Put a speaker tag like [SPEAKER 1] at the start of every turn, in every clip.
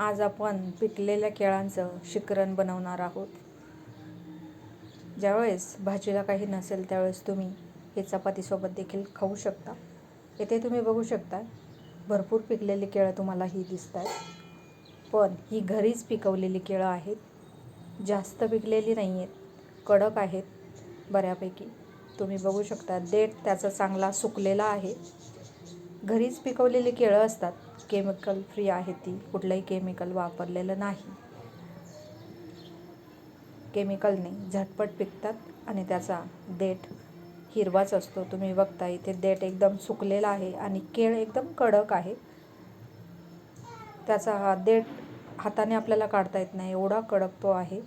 [SPEAKER 1] आज आपण पिकलेल्या केळांचं शिकरण बनवणार आहोत. ज्यावेळेस भाजीला काही नसेल त्यावेळेस तुम्ही हे चपातीसोबत देखील खाऊ शकता. येथे तुम्ही बघू शकता भरपूर पिकलेली केळं तुम्हाला ही दिसत आहेत पण ही घरीच पिकवलेली केळं आहेत. जास्त पिकलेली नाही आहेत कडक आहेत बऱ्यापैकी. तुम्ही बघू शकता देठ त्याचा चांगला सुकलेला आहे. घरीच पिकवलेली केळं असतात. केमिकल फ्री आहे ती. कुठलंही केमिकल वापरलेलं नाही. केमिकलने झटपट पिकतात आणि त्याचा देठ हिरवाच असतो. तुम्ही बघता इथे देठ एकदम सुकलेला आहे आणि केळ एकदम कडक आहे. त्याचा हा देठ हाताने आपल्याला काढता येत नाही. एवढा कडक तो आहे.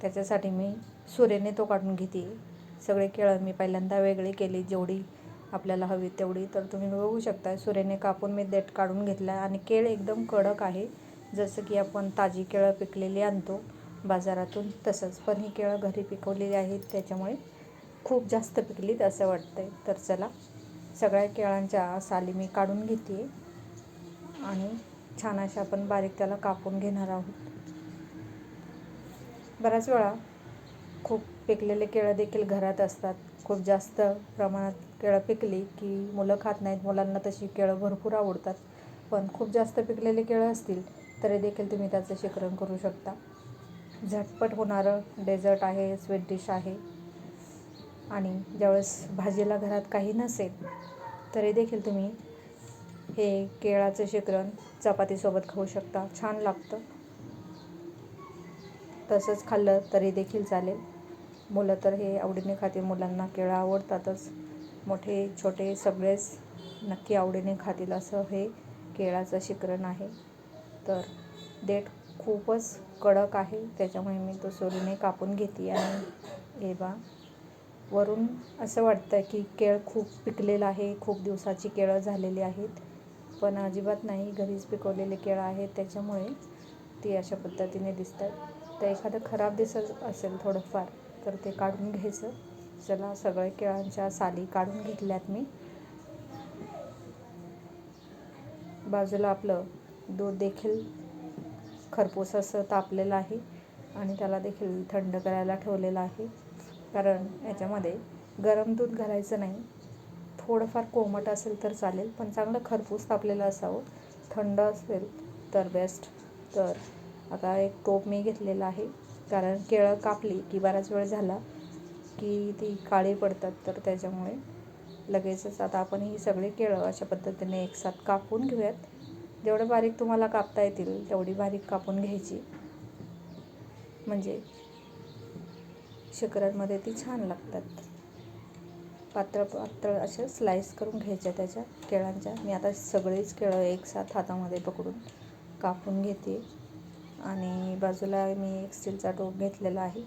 [SPEAKER 1] त्याच्यासाठी मी सुरेने तो काढून घेते. सगळे केळं मी पहिल्यांदा वेगळे केले. जेवढी आपल्याला हवी तेवढी. तर तुम्ही बघू शकता सुरेने कापून मी देठ काढून घेतला आणि केळ एकदम कडक आहे. जसं की आपण ताजी केळं पिकलेली आणतो बाजारातून तसंच पण ही केळं घरी पिकवलेली आहेत त्याच्यामुळे खूप जास्त पिकलीत असं वाटतंय. तर चला सगळ्या केळांच्या साली मी काढून घेते आणि छान अशा आपण बारीक त्याला कापून घेणार आहोत. बऱ्याच वेळा खूप पिकलेले केळं देखील घरात असतात. खूप जास्त प्रमाणात केळं पिकली की मुलं खात नाहीत मुलांना तशी केळं भरपूर आवडतात. पण खूप जास्त पिकलेले केळं असतील तरी देखील तुम्ही त्याचं शिकरण करू शकता. झटपट होणारं डेझर्ट आहे स्वीट डिश आहे. आणि ज्यावेळेस भाजीला घरात काही नसेल तरी देखील तुम्ही हे केळाचं शिकरण चपातीसोबत खाऊ शकता. छान लागतं. तसंच खाल्लं तरी देखील चालेल. मुलं तर हे आवडीने खाते मुलांना केळं आवडतातच. मोठे छोटे सगळेच नक्की आवडीने खातील असं हे केळाचं शिकरण आहे. तर देठ खूपच कडक आहे त्याच्यामुळे मी तो सोरीने कापून घेते आणि हे बा वरून असं वाटतं की केळ खूप पिकलेलं आहे खूप दिवसाची केळं झालेली आहेत पण अजिबात नाही घरीच पिकवलेले केळं आहेत त्याच्यामुळे ती अशा पद्धतीने दिसतात. तर एखादं खराब दिसत असेल थोडंफार तर ते काढून घ्यायचं. चला सगळे केळांच्या साली काढून घेतल्यात मी. बाजूला आपलं दूध देखील खरपूस असं तापलेलं आहे आणि त्याला देखील थंड करायला ठेवलेलं आहे. कारण याच्यामध्ये गरम दूध घालायचं नाही. थोडंफार कोमट असेल तर चालेल पण चांगलं खरपूस तापलेलं असावं. थंड असेल तर बेस्ट तर आता एक टोप मी घेतलेला आहे. कारण केळं कापली की बराच वेळ झाला. की ती काळी पडतात तर त्याच्यामुळे लगेचच आता आपण ही सगळी केळं अशा पद्धतीने एकसाथ कापून घेऊयात. जेवढं बारीक तुम्हाला कापता येतील तेवढी बारीक कापून घ्यायची. म्हणजे शिकरणमध्ये ती छान लागतात. पातळ पातळ अशा स्लाईस करून घ्यायच्या त्याच्या केळांच्या. मी आता सगळीच केळं एकसाथ हातामध्ये पकडून कापून घेते. आणि बाजूला मी एक स्टीलचा टोप घेतलेला आहे.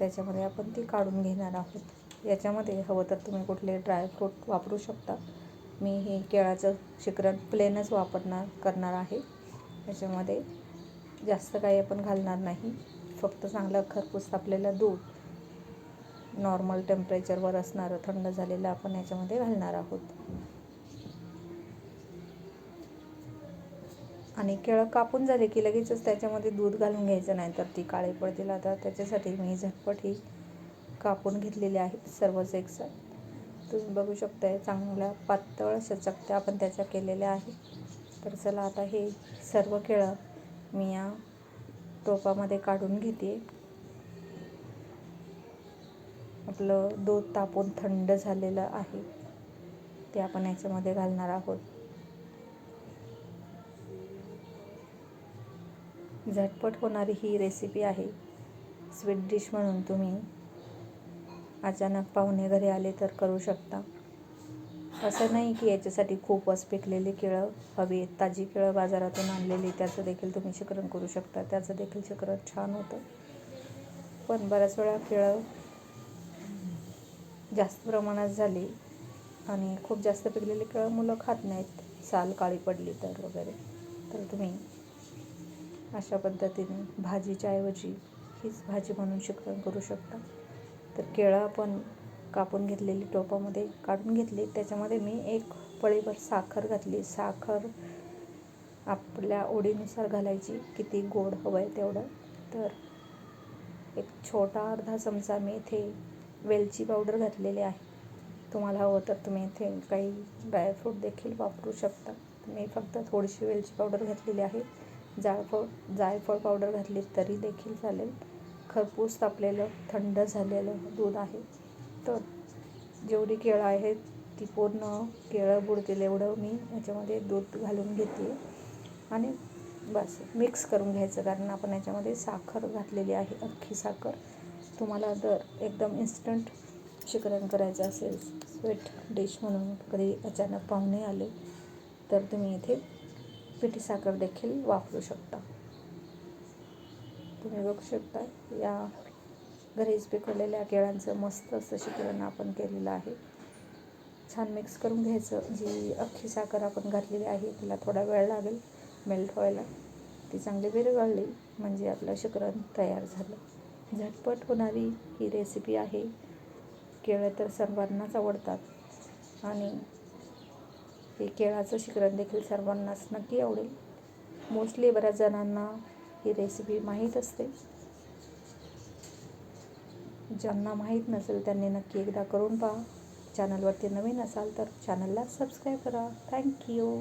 [SPEAKER 1] त्याच्यामध्ये आपण ती काढून घेणार आहोत. याच्यामध्ये हवं तर तुम्ही कुठले ड्रायफ्रूट वापरू शकता. मी हे केळाचं शिकरण प्लेनच वापरणार करणार आहे. याच्यामध्ये जास्त काही आपण घालणार नाही. फक्त चांगलं खरपूस तापलेलं दूध नॉर्मल टेम्परेचरवर असणारं थंड झालेलं आपण याच्यामध्ये घालणार आहोत. आणि केळं कापून झाले की लगेचच त्याच्यामध्ये दूध घालून घ्यायचं नाही तर ती काळी पडतील. आता त्याच्यासाठी मी झटपट ही कापून घेतलेली आहेत सर्वच एकसाथ तुम्ही बघू शकताय चांगल्या पातळ सचकत्या आपण त्याच्या केलेल्या आहे. तर चला आता हे सर्व केळं मी या टोपामध्ये काढून घेते. आपलं दूध तापून थंड झालेलं आहे. ते आपण याच्यामध्ये घालणार आहोत. झटपट होणारी ही रेसिपी आहे. स्वीट डिश म्हणून तुम्ही अचानक पाहुणे घरी आले तर करू शकता. असं नाही की याच्यासाठी खूपच पिकलेली केळं हवी आहेत ताजी केळं बाजारातून आणलेली त्याचं देखील तुम्ही शिकरण करू शकता. त्याचं देखील शिकरण छान होतं. पण बऱ्याच वेळा केळं जास्त प्रमाणात झाली आणि खूप जास्त पिकलेली केळं मुलं खात नाहीत. साल काळी पडली तर वगैरे. तर तुम्ही अशा पद्धतीने भाजीच्या ऐवजी हीच भाजी म्हणून शिकवण करू शकता. तर केळं आपण कापून घेतलेली टोपामध्ये काढून घेतली. त्याच्यामध्ये मी एक पळीभर साखर घातली. साखर आपल्या ओढीनुसार घालायची. किती गोड हवं आहे तेवढं. तर एक छोटा अर्धा चमचा मी इथे वेलची पावडर घातलेली आहे. तुम्हाला हवं तर तुम्ही इथे काही ड्रायफ्रूट देखील वापरू शकता. मी फक्त थोडीशी वेलची पावडर घातलेली आहे. जायफळ जायफळ पावडर घातली तरी देखील चालेल. खरपूस तापलेलं थंड झालेलं दूध आहे. तर जेवढी केळं आहेत ती पूर्ण केळं बुडतील एवढं मी याच्यामध्ये दूध घालून घेते. आणि बस मिक्स करून घ्यायचं कारण आपण याच्यामध्ये साखर घातलेली आहे अख्खी साखर. तुम्हाला जर एकदम इन्स्टंट शिकरण करायचं असेल स्वीट डिश म्हणून कधी अचानक पाहुणे आले तर तुम्ही इथे पिठी साखर देखील वापरू शकता. तुम्ही बघू शकता या घरीच पिकवलेल्या केळांचं मस्त असं शिकरण आपण केलेलं आहे. छान मिक्स करून घ्यायचं. जी अख्खी साखर आपण घातलेली आहे तिला थोडा वेळ लागेल मेल्ट व्हायला. ती चांगली विरघळली म्हणजे आपलं शिकरण तयार झालं. झटपट होणारी ही रेसिपी आहे. केळं तर सर्वांनाच आवडतात. आणि हे केळाचं शिकरण देखील सर्वांनाच नक्की आवडेल. मोस्टली बऱ्याच जणांना ही रेसिपी माहीत असते. ज्यांना माहीत नसेल त्यांनी नक्की एकदा करून पहा. चॅनलवरती नवीन असाल तर चॅनलला सबस्क्राईब करा. थँक्यू